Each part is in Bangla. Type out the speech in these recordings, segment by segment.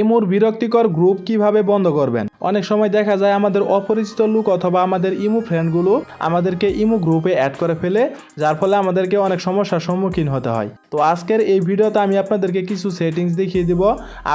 ইমুর বিরক্তিকর গ্রুপ কীভাবে বন্ধ করবেন? অনেক সময় দেখা যায় আমাদের অপরিচিত লোক অথবা আমাদের ইমু ফ্রেন্ডগুলো আমাদেরকে ইমু গ্রুপে অ্যাড করে ফেলে, যার ফলে আমাদেরকে অনেক সমস্যার সম্মুখীন হতে হয়। তো আজকের এই ভিডিওতে আমি আপনাদেরকে কিছু সেটিংস দেখিয়ে দিব।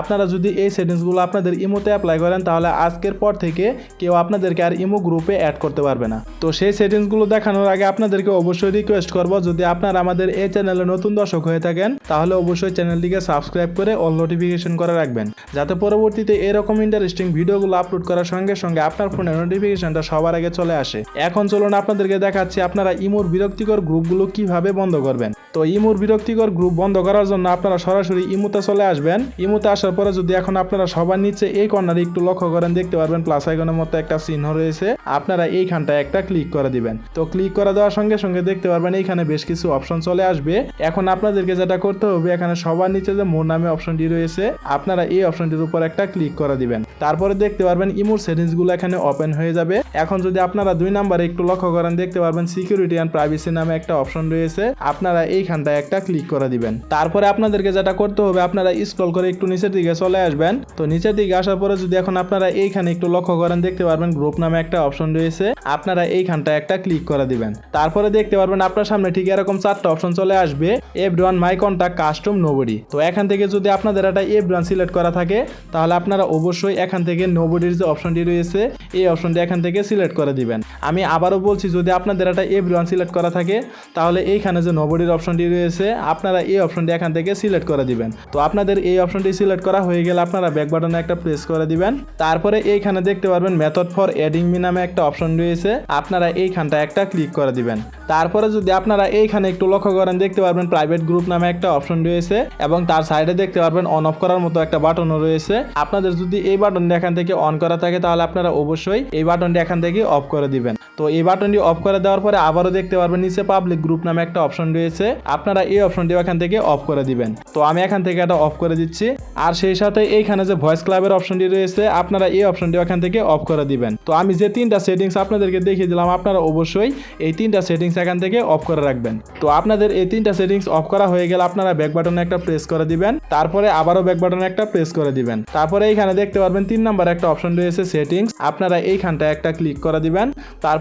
আপনারা যদি এই সেটিংসগুলো আপনাদের ইমোতে অ্যাপ্লাই করেন, তাহলে আজকের পর থেকে কেউ আপনাদেরকে আর ইমো গ্রুপে অ্যাড করতে পারবে না। তো সেই সেটিংসগুলো দেখানোর আগে আপনাদেরকে অবশ্যই রিকোয়েস্ট করব, যদি আপনারা আমাদের এই চ্যানেলে নতুন দর্শক হয়ে থাকেন, তাহলে অবশ্যই চ্যানেলটিকে সাবস্ক্রাইব করে অল নোটিফিকেশন করে রাখবেন। যাতে পরবর্তীতে এরকম ইন্টারেস্টিং ভিডিওগুলো আপলোড করার সঙ্গে সঙ্গে আপনার ফোনে নোটিফিকেশনটা সবার আগে চলে আসে। এখন চলুন আপনাদেরকে দেখাচ্ছি আপনারা ইমোর বিরক্তিকর গ্রুপগুলো কীভাবে বন্ধ করবেন। তো ইমুর বিরক্তিকর গ্রুপ বন্ধ করার জন্য আপনারা সরাসরি ইমুতে চলে আসবেন। ইমুতে আসার পরে যদি এখন আপনারা সবার নিচে এই কর্নারে একটু লক্ষ্য করেন, দেখতে পারবেন প্লাস আইকনের মতো একটা চিহ্ন রয়েছে। আপনারা এইখানটায় একটা ক্লিক করে দিবেন। তো ক্লিক করে দেওয়ার সঙ্গে সঙ্গে দেখতে পারবেন এইখানে বেশ কিছু অপশন চলে আসবে। এখন আপনাদেরকে যেটা করতে হবে, এখানে সবার নিচে যে মোর নামে অপশনটি রয়েছে, আপনারা এই অপশনটির উপর একটা ক্লিক করে দিবেন। তারপরে দেখতে পারবেন ইমুর ইমোর সেটিংসগুলো এখানে ওপেন হয়ে যাবে। এখন যদি আপনারা দুই নাম্বারে একটু লক্ষ্য করেন, দেখতে পারবেন সিকিউরিটি অ্যান্ড প্রাইভেসি নামে একটা অপশন রয়েছে। আপনারা এইখানটায় একটা ক্লিক করে দিবেন। তারপরে আপনাদেরকে যেটা করতে হবে, আপনারা স্ক্রল করে একটু নিচের দিকে চলে আসবেন। তো নিচের দিকে আসার পরে যদি এখন আপনারা এইখানে একটু লক্ষ্য করেন, দেখতে পারবেন গ্রুপ নামে একটা অপশন রয়েছে। আপনারা এইখানটায় একটা ক্লিক করে দিবেন। তারপরে দেখতে পারবেন আপনার সামনে ঠিক এরকম চারটা অপশন চলে আসবে every one my contact custom nobody তো এখান থেকে যদি আপনাদের একটা এভরি ওয়ান সিলেক্ট করা থাকে, তাহলে আপনারা অবশ্যই এখান থেকে নোবডির যে অপশনটি রয়েছে, এই অপশনটি এখান থেকে সিলেক্ট করে দিবেন। আমি আবারও বলছি, যদি আপনাদের একটা এভরি ওয়ান সিলেক্ট করা থাকে, তাহলে এইখানে যে নোবডির অপশনটি রয়েছে, আপনারা এই অপশনটি এখান থেকে সিলেক্ট করে দিবেন। তো আপনাদের এই অপশনটি সিলেক্ট করা হয়ে গেলে আপনারা ব্যাক বাটনে একটা প্রেস করে দিবেন। তারপরে এইখানে দেখতে পারবেন মেথড ফর এডিং মি নামে একটা অপশন রয়েছে, আপনারা এইখানটা একটা ক্লিক করে দিবেন। তারপরে যদি আপনারা এইখানে একটু লক্ষ্য করেন, দেখতে পারবেন প্রাইভেট গ্রুপ নামে একটা অপশন রয়েছে এবং তার সাইডে দেখতে পারবেন অন অফ করার মতো একটা বাটনও রয়েছে। আপনাদের যদি এই বাটনটি এখান থেকে অন করা থাকে, তাহলে আপনারা অবশ্যই এই বাটনটি এখান থেকে অফ করে দিবেন। তো এই বাটনটি অফ করে দেওয়ার পরে আবারও দেখতে পারবেন, নিচে পাবলিক গ্রুপ নামে একটা অপশন রয়েছে। আপনারা এই অপশনটি এখান থেকে অফ করে দিবেন। তো আমি এখান থেকে এটা অফ করে দিচ্ছি। আর সেই সাথে এইখানে যে ভয়েস ক্লাবের অপশনটি রয়েছে, আপনারা এই অপশনটি এখান থেকে অফ করে দিবেন। তো আমি যে তিনটা সেটিংস আপনাদেরকে দেখিয়ে দিলাম, আপনারা অবশ্যই এই তিনটা সেটিংস এখান থেকে অফ করে রাখবেন। তো আপনাদের এই তিনটা সেটিংস অফ করা হয়ে গেলে আপনারা ব্যাক বাটনে একটা প্রেস করে দিবেন। তারপরে আবারও ব্যাক বাটনে একটা প্রেস করে দিবেন। তারপরে এইখানে দেখতে পারবেন, তিন নাম্বার একটা অপশন রয়েছে সেটিংস আপনারা এইখানটা একটা ক্লিক করে দিবেন।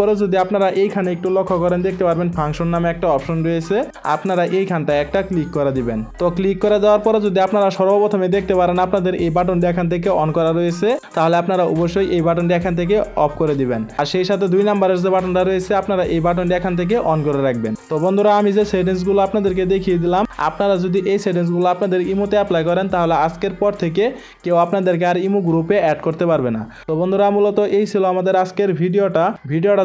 তারপরে যদি আপনারা এইখানে একটু লক্ষ্য করেন, দেখতে পারবেন ফাংশন নামে একটা অপশন রয়েছে। আপনারা এইখানটা একটা ক্লিক করে দিবেন। তো ক্লিক করে দেওয়ার পরে যদি আপনারা সর্বপ্রথমে দেখতে পারেন, আপনাদের এই বাটনটি এখান থেকে অন করা রয়েছে, তাহলে আপনারা অবশ্যই এই বাটনটি এখান থেকে অফ করে দিবেন। আর সেই সাথে দুই নাম্বারের যে বাটনটা রয়েছে, আপনারা এই বাটনটি এখান থেকে অন করে রাখবেন। তো বন্ধুরা, আমি যে সেটিংসগুলো আপনাদেরকে দেখিয়ে দিলাম, আপনারা যদি এই সেটিংসগুলো আপনাদের ইমোতে অ্যাপ্লাই করেন, তাহলে আজকের পর থেকে কেউ আপনাদেরকে আর ইমো গ্রুপে অ্যাড করতে পারবে না। তো বন্ধুরা, মূলত এই ছিল আমাদের আজকের ভিডিওটা ভিডিওটা